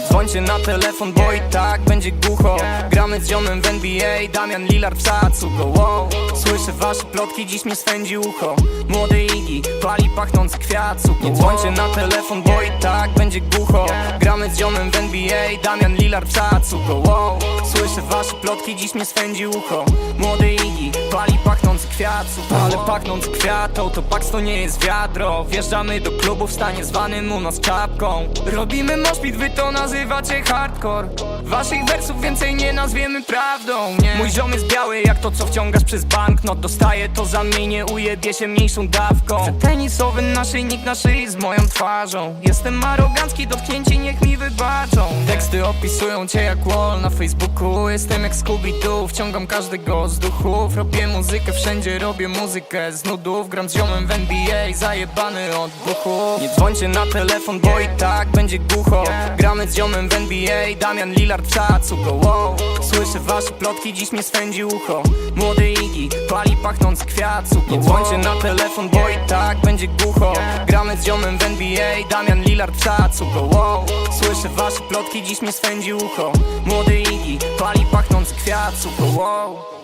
dzwońcie na telefon, bo i tak będzie głucho. Gramy z ziomem w NBA, Damian Lillard w sacu go wow. Słyszę wasze plotki, dziś mnie swędzi ucho. Młody Iggy, pali pachnący kwiat suko Nie dzwońcie na telefon, bo i tak będzie głucho. Gramy z ziomem w NBA, Damian Lillard w sacu go wow. Słyszę wasze plotki, dziś mnie swędzi ucho. Młody pachnący kwiat suko Ale pachnący kwiatą, to Pax to nie jest wiadro. Wjeżdżamy do klubu w stanie zwanym u nas czapką. Robimy moshpit, wy to nazywacie hardcore. Waszych wersów więcej nie nazwiemy prawdą, nie? Mój ziom jest biały jak to co wciągasz przez banknot. Dostaję to za mnie, nie ujebie się mniejszą dawką. Chcę tenisowy naszyjnik na szyi z moją twarzą. Jestem arogancki, dotknięci niech mi wybaczą Opisują cię jak wall na Facebooku Jestem jak Scooby-Doo, wciągam każdego z duchów Robię muzykę, wszędzie robię muzykę. Z nudów Gram z ziomem w NBA, zajebany od buchu Nie dzwońcie na telefon, bo i tak będzie głucho. Gramy z ziomem w NBA, Damian Lillard w szacu go wow. Słyszę wasze plotki, dziś mnie swędzi ucho. Młody Iggy, pali pachnący kwiat suko Nie dzwońcie na telefon, bo i tak będzie głucho. Gramy z ziomem w NBA, Damian Lillard w szacu go wow. Słyszę wasze plotki, dziś mnie swędzi ucho Młody Iggy, pali pachnący kwiat suko wow.